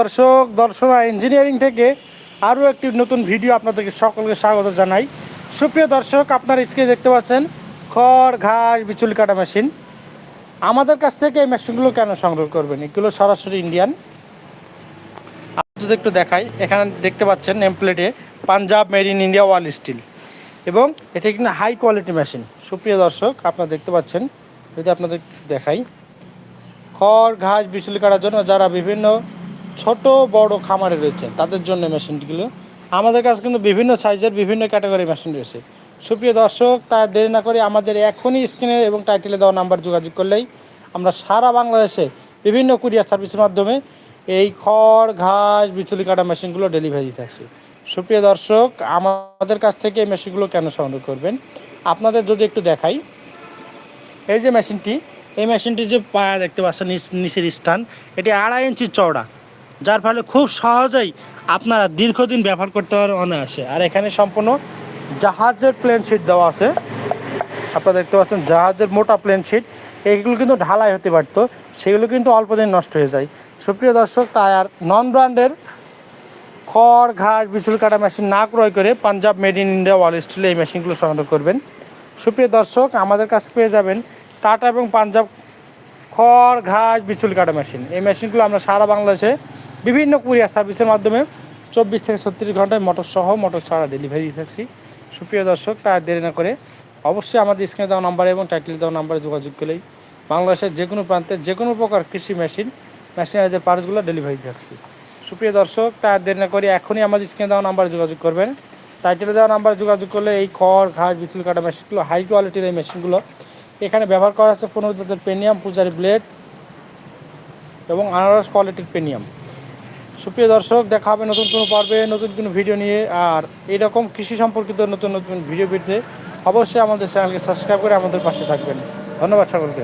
দর্শক, দর্শনা ইঞ্জিনিয়ারিং থেকে আরও একটি নতুন ভিডিও আপনাদেরকে সকলকে স্বাগত জানাই। সুপ্রিয় দর্শক, আপনার স্ক্রিনে দেখতে পাচ্ছেন খড়, ঘাস, বিচুল কাটা মেশিন আমাদের কাছ থেকে এই মেশিনগুলো কেন সংগ্রহ করবেন? এগুলো সরাসরি ইন্ডিয়ান যদি একটু দেখাই, এখানে দেখতে পাচ্ছেন নেম প্লেটে Punjab made in India wall steel এবং এটা কিন্তু হাই কোয়ালিটি মেশিন সুপ্রিয় দর্শক, আপনারা দেখতে পাচ্ছেন, যদি আপনাদের দেখাই। খড়, ঘাস, বিচুলি কাটার জন্য যারা বিভিন্ন ছোট, বড় খামারে রয়েছে। তাদের জন্য মেশিনগুলো। আমাদের কাছে কিন্তু বিভিন্ন সাইজের বিভিন্ন ক্যাটাগরি মেশিন রয়েছে। সুপ্রিয় দর্শক, তা দেরি না করে আমাদের এখনই স্ক্রিনে এবং টাইটেলে দেওয়া নাম্বার যোগাযোগ করলেই আমরা সারা বাংলাদেশে বিভিন্ন কুরিয়ার সার্ভিসের মাধ্যমে এই খড়, ঘাস, বিচুলি কাটা মেশিনগুলো ডেলিভারি দিতে থাকছি সুপ্রিয় দর্শক, আমাদের কাছ থেকে এই মেশিনগুলো কেন সংগ্রহ করবেন? আপনাদের যদি একটু দেখাই। এই যে মেশিনটি, এই মেশিনটি যে পায়া দেখতে পাচ্ছেন, নিচ- নিচের স্থান, এটি আড়াই ইঞ্চি চওড়া। যার ফলে খুব সহজেই আপনারা দীর্ঘদিন ব্যবহার করতে পারেন অনায়াসে। আর এখানে সম্পূর্ণ জাহাজের প্লেন শিট দেওয়া আছে। আপনারা দেখতে পাচ্ছেন জাহাজের মোটা প্লেন শিট এইগুলো কিন্তু ঢালাই হতে পারতো। সেগুলো কিন্তু অল্প দিন নষ্ট হয়ে যায়। সুপ্রিয় দর্শক, তাই আর নন ব্র্যান্ডের খড়, ঘাস বিচুল কাটা মেশিন না ক্রয় করে Punjab made in India wall স্টিলে এই মেশিনগুলো সংগ্রহ করবেন। সুপ্রিয় দর্শক, আমাদের কাছে পেয়ে যাবেন টাটা এবং পাঞ্জাব খড়, ঘাস বিচুল কাটা মেশিন এই মেশিনগুলো আমরা সারা বাংলাদেশে বিভিন্ন কুরিয়ার সার্ভিসের মাধ্যমে চব্বিশ থেকে ছত্রিশ ঘন্টায় মোটর সহ মোটর ছাড়া ডেলিভারি দিয়ে থাকছি। সুপ্রিয় দর্শক তা দেরি না করে অবশ্যই আমাদের স্ক্রিনে দেওয়া নাম্বারে এবং টাইটেল দেওয়া নাম্বারে যোগাযোগ করলেই বাংলাদেশের যে কোনো প্রান্তে যে কোনো প্রকার কৃষি মেশিন মেশিনারিজের পার্টসগুলো ডেলিভারি থাকছি। সুপ্রিয় দর্শক তা দেরি না করে এখনই আমাদের স্ক্রিনে দেওয়া নাম্বারে যোগাযোগ করবেন। টাইটেলে দেওয়া নাম্বারে যোগাযোগ করলে এই খড়, ঘাস, বিচুল কাটা মেশিনগুলো, হাই কোয়ালিটির এই মেশিনগুলো এখানে ব্যবহার করা আছে। পনেরো পেনিয়াম পূজারি ব্লেড এবং আনারস কোয়ালিটির পেনিয়াম সুপ্রিয় দর্শক, দেখা হবে নতুন কোনো পর্বে, নতুন কোনো ভিডিও নিয়ে। আর এইরকম কৃষি সম্পর্কিত নতুন নতুন ভিডিও পেতে অবশ্যই আমাদের চ্যানেলকে সাবস্ক্রাইব করে আমাদের পাশে থাকবেন। ধন্যবাদ সকলকে।